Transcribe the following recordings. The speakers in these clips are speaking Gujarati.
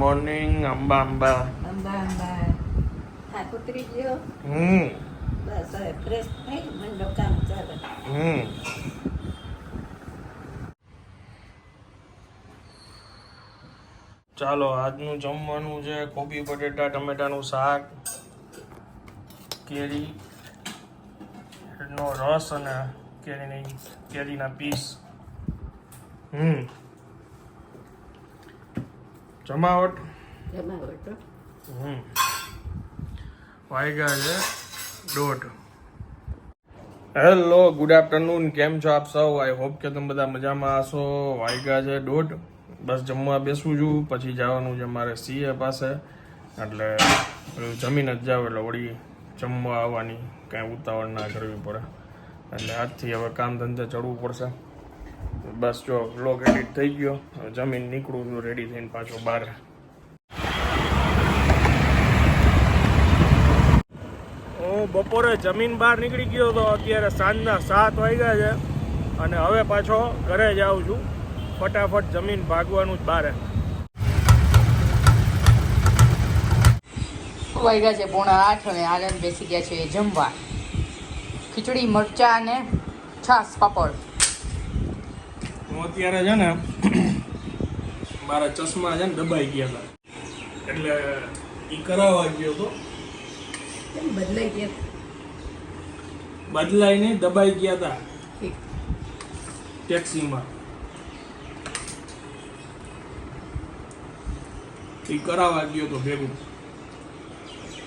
મોર્નિંગ અંબા અંબા અંબા અંબા થાક ઉતરી ગયો? હમ. બસ હવે ફ્રેશ થઈ મંડો કામ ચાલે. હમ. ચાલો આજનું જમવાનું છે કોબી બટેટા ટમેટાનું શાક કેરી નો રસ અને કેરીની કેરીના પીસ. હમ. જમાવટ. જમાવો તો હમ. વાગ્યા છે. દોઢ. હેલો ગુડ આફ્ટરનૂન કેમ છો આપ સૌ? આઈ હોપ કે તમે બધા મજામાં હશો. વાગ્યા છે દોઢ. બસ જમવા બેસું છું પછી જવાનું છે મારે સીએ પાસે. એટલે જમીન જ જાવ એટલે વળી જમવા આવવાની. કાંઈ ઉતાવળ ના કરવી પડે. એટલે આજથી હવે કામ ધંધે ચડવું પડશે. બસ જો વ્લોગ એડિટ થઈ ગયો. જમીન નીકળું છું રેડી થઈને પાછો બહાર હું બપોરે જમીન બહાર નીકળી ગયો તો અત્યારે સાંજના સાત વાગ્યા છે અને હવે પાછો ઘરે જ આવું છું. ફટાફટ જમીન ભાગવાનું જ બારે. વાગ્યા છે? પોણા આઠ અને આનંદ બેસી ગયા છે જમવા. ખીચડી મરચા અને છાસ પાપડ. હું અત્યારે છે ને મારા ચશ્મા છે ને દબાઈ ગયા હતા. એટલે એ કરાવવા ગયો હતો બદલાઈ ગયા? બદલાઈને દબાઈ ગયા હતા. ટેક્સીમાં. એ કરાવવા ગયો તો ભેગું.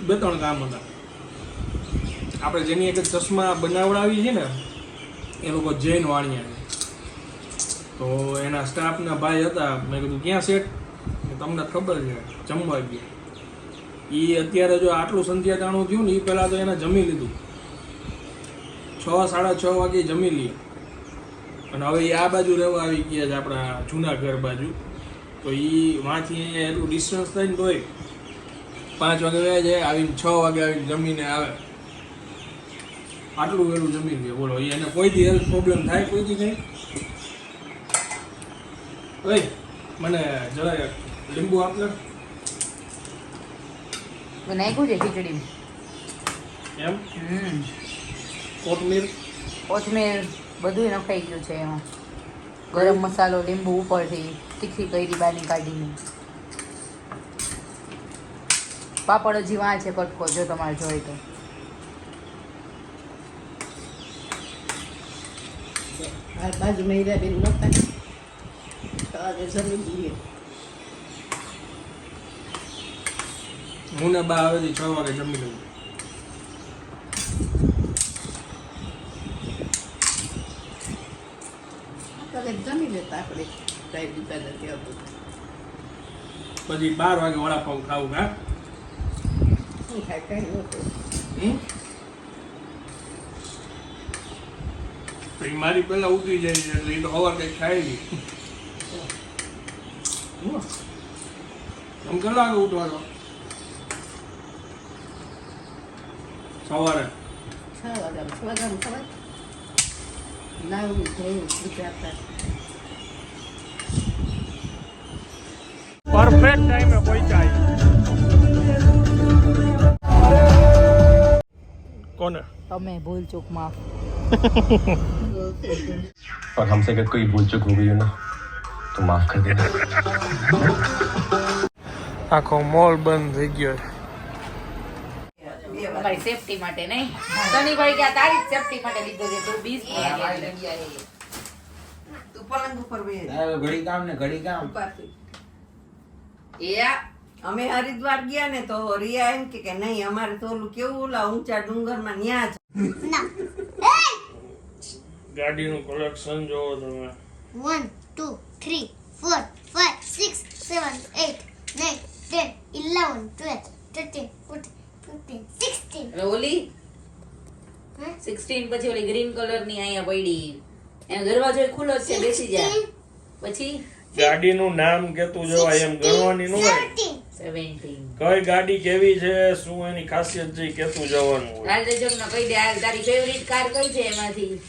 બે ત્રણ કામ હતા. આપણે જેની એક ચશ્મા બનાવડાવી છે ને એ લોકો જૈન વાણિયા તો એના સ્ટાફના ભાઈ હતા. મેં કીધું, ક્યાં સેટ તમને ખબર છે, જમવા ગયા. એ અત્યારે જો આટલું સંધ્યા ટાણું થયું ને એ પહેલાં તો એને જમી લીધું. છ, સાડા છ વાગે જમી લઈએ અને હવે એ આ બાજુ રહેવા આવી ગયા છે આપણા જૂના ઘર બાજુ. તો એ વાંચી અહીંયા એટલું ડિસ્ટન્સ થાય ને તોય પાંચ વાગે વયા જાય, આવીને છ વાગે આવીને જમીને આવે. આટલું વેલું જમી લે. બોલો એને કોઈથી હેલ્થ પ્રોબ્લેમ થાય, કોઈથી કંઈ ઓય મને જરા લીંબુ આપને નાખ્યું છે ખીચડી? એમ? હમ. કોથમીર? કોથમીર બધું નખાઈ ગયું છે એમાં. ગરમ મસાલો લીંબુ ઉપરથી તીખી કરી બાની કાઢીને. પાપડ હજી વાં છે કટકો જો તમારે જોઈએ તો. બાજુ બાજુ મહિલાબેન નહોતા. તો આજે જમી લઈએ હું ને બા છ વાગે જમી લઉં જમી લેતા આપણે કાંઈ દીધા નથી આવતું પછી બાર વાગે વડાપાઉં ખાવું હા શું થાય કાંઈ નહોતું હમ? તો મારી પહેલા ઉતરી જાય છે એટલે એ તો હવાર કઈ ખાય નહીં. આમ કેટલા વાગે ઉઠવાનો સવારે છ વાગ્યા છ વાગ્યામાં ખબર નાવું ધોયું ગુજરાતમાં પરફેક્ટ ટાઈમે પહોંચાય કોને તમે ભૂલ ચૂકમાં और हमसे अगर कोई भूल चूक हो गई हो ना તો માફ કરી દેજો બંધ થઈ ગયો. અમારી સેફટી માટે નહીં. શનિભાઈ કે તારી સેફટી માટે લીધો છે તું બીજ તું પલંગ ઉપર બે ઘડી કામ ને ઘડી કામ એ અમે હરિદ્વાર ગયા ને તો રિયા એમ કે કે નહીં અમારે તો ઓલું કેવું ઓલા ઊંચા ડુંગરમાં ન્યા ગાડી નું. કલેક્શન જોવો તમે. One two three, four, five, six, seven, eight, nine, ten, eleven, twelve, thirteen, fourteen, fifteen, sixteen. એટલે ઓલી હે? 16 પછી ઓલી ગ્રીન કલરની અહીંયા પડી. એનો દરવાજો ખુલ્લો છે બેસી જા. પછી? ગાડીનું નામ કેતું જોવા એમ ગણવાની નું હોય. કઈ ગાડી કેવી છે શું એની ખાસિયત છે કેતું જવાનું હોય. હાલ દેજો ને કહી દે આ તારી ફેવરિટ કાર કઈ છે એમાંથી?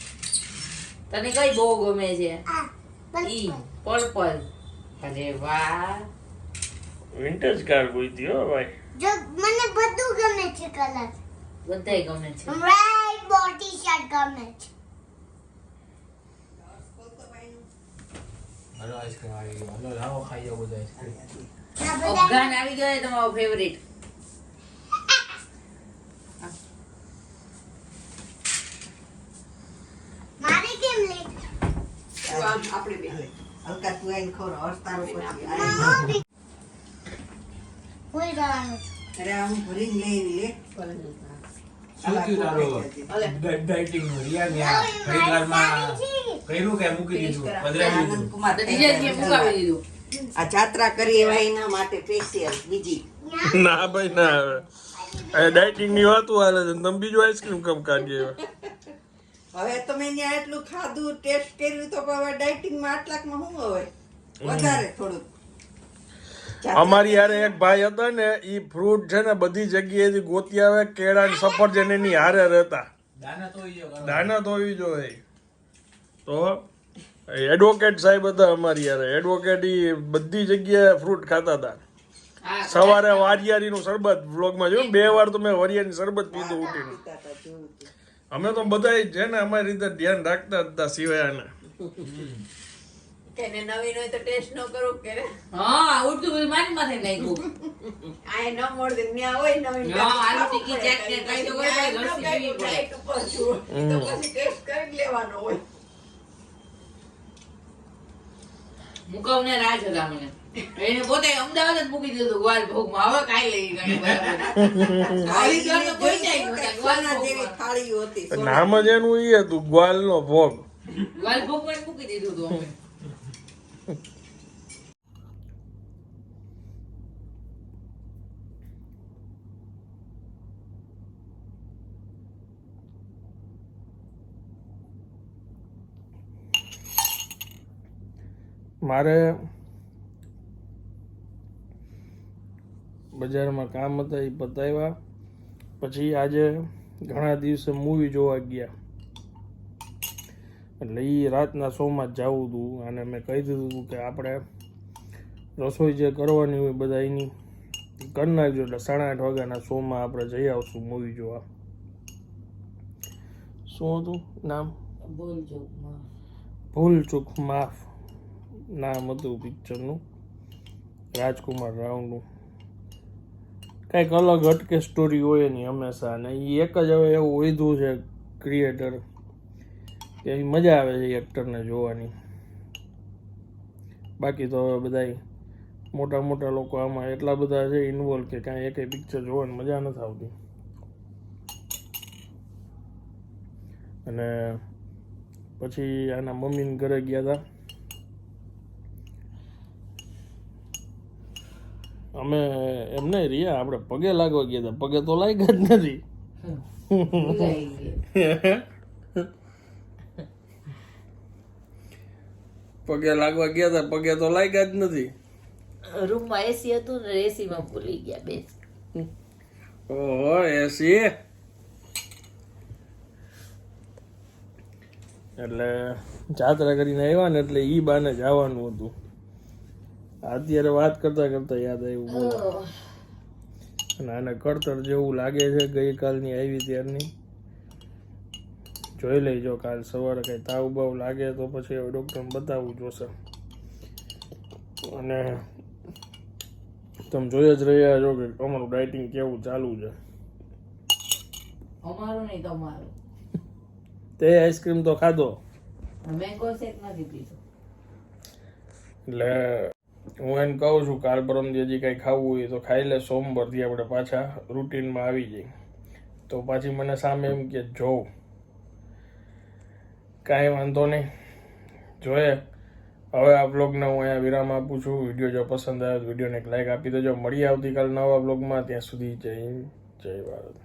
તને કઈ બહુ ગમે છે? ઈ. પર્પલ. અરે વાહ. વિન્ટેજ કાર ગોઈતી હો ભાઈ. જો મને બધું ગમે છે કલર. બધાય ગમે છે. રાઈટ બોડી શર્ટ ગમે છે. હલો આઈસ્ક્રીમ આવી ગયો હલો લાવો ખાઈ જાઓ બધા આઈસ્ક્રીમ. અફઘાન આવી ગયો તમારો ફેવરેટ મારી કેમ લે આપણે બે. હલકા તું આઈને ખવડાવ, હસતારો પછી આઈને. જવાનું અરે આ હું ભરીને લઈને લે શું થયું તારું ડાયટિંગનું ભાઈ ના આવે ડાયટિંગની વાત હાલે છે તમે બીજું આઈસ્ક્રીમ કમ કાઢીએ હવે તમે ત્યાં એટલું ખાધું ટેસ્ટ કર્યું તો હવે ડાયટિંગમાં આટલાકમાં શું હોય વધારે થોડુંક. અમારી યારે એક ભાઈ હતા ને એ ફ્રૂટ છે ને બધી જગ્યાએથી ગોતી આવે કેળા ને સફરજન એની હારે રહેતા. દાના ધોવી ઈ તો જોઈએ તો એડવોકેટ સાહેબ હતા અમારી યારે એડવોકેટ ઈ બધી જગ્યાએ ફ્રૂટ ખાતા હતા. સવારે વારિયારીનું શરબત. વ્લોગમાં જોયું બે વાર તો મેં વરિયારી શરબત પીધું ઉઠીને. અમે તો બધા છે ને અમારી રીતે ધ્યાન રાખતા હતા નવીન હોય તો ટેસ્ટ ન કરો કે હા ઉડતું બધું મારી માથે લાગ્યું. આ ન મળે ત્યાં હોય નવીન હા, આલુ ને કાંઈ તો હોય, ત્યાં લસ્સી ન કાંઈ પીવી પડે. diet ઉપર છું. ઈ તો પછી ટેસ્ટ કરી લેવાનો હોય. મુકવને રાજ હતા મને. એને પોતે અમદાવાદ જ મૂકી દીધું ગ્વાલ ભોગમાં. હવે કાંઈ લઈ ગ્વાલ સોના નામ જ એનું ઈ હતું ગ્વાલનો ભોગ. ગ્વાલ ભોગમાં મૂકી દીધું હતું અમે. મારે બજારમાં કામ હતા એ પતાવ્યા પછી આજે ઘણા દિવસે મૂવી જોવા ગયા. એટલે એ રાતના શોમાં જ જવું હતું અને મેં કહી દીધું હતું કે આપણે રસોઈ જે કરવાની હોય બધા એની કરી નાખજો. એટલે સાડા આઠ વાગ્યાના શોમાં આપણે જઈ આવશું મૂવી જોવા. શું હતું નામ? ભૂલ ચૂક માફ. નામ હતું પિક્ચરનું રાજકુમાર રાવનું. કંઈક અલગ હટકે સ્ટોરી હોય એની હંમેશા. અને એ એક જ હવે એવું વધ્યું છે ક્રિએટર કે ઈ મજા આવે છે એક્ટરને જોવાની. બાકી તો હવે બધા મોટા મોટા લોકો આમાં એટલા બધા છે ઇન્વોલ્વ કે કાંઈ એકેય પિક્ચર જોવાની મજા નથી આવતી. અને પછી આના મમ્મીને ઘરે ગયા હતા અમે એમ નહીં રિયા આપણે પગે લાગવા ગયા હતા. પગે તો લાગ્યા જ નથી. પગે લાગવા ગયા હતા પગે તો લાગ્યા જ નથી. રૂમમાં એસી હતું ને એસીમાં ભૂલી ગયા બેસ ઓહો એસી એટલે જાત્રા કરીને આવ્યા ને એટલે ઈ બાને જવાનું હતું. અત્યારે વાત કરતા કરતા યાદ આવ્યું બોલો. અને આને કળતર જેવું લાગે છે ગઈકાલની આવી ત્યારની. જોઈ લેજો કાલ સવારે કઈ તાવ બાવ લાગે તો પછી હવે ડૉક્ટરને બતાવવું જોશે. અને તમે જોઈ જ રહ્યા છો કે અમારું ડાયટિંગ કેવું ચાલુ છે. અમારું નહીં તમારું. તે આઈસ્ક્રીમ તો ખાધો. મેંગો શેક નથી પીધો. એટલે હું એને કહું છું, કાલ પરમથી હજી કાંઈ ખાવું હોય તો ખાઈ લે સોમવારથી આપણે પાછા રૂટીનમાં આવી જઈએ. તો પાછી મને સામે એમ કે જોઉં કાંઈ વાંધો નહીં. જોઈએ. હવે આ બ્લોગને હું અહીંયા વિરામ આપું છું. વીડિયો જો પસંદ આવ્યો તો વિડીયોને એક લાઇક આપી દેજો. મળીએ આવતીકાલ નવા બ્લોગમાં ત્યાં સુધી જય જય ભારત.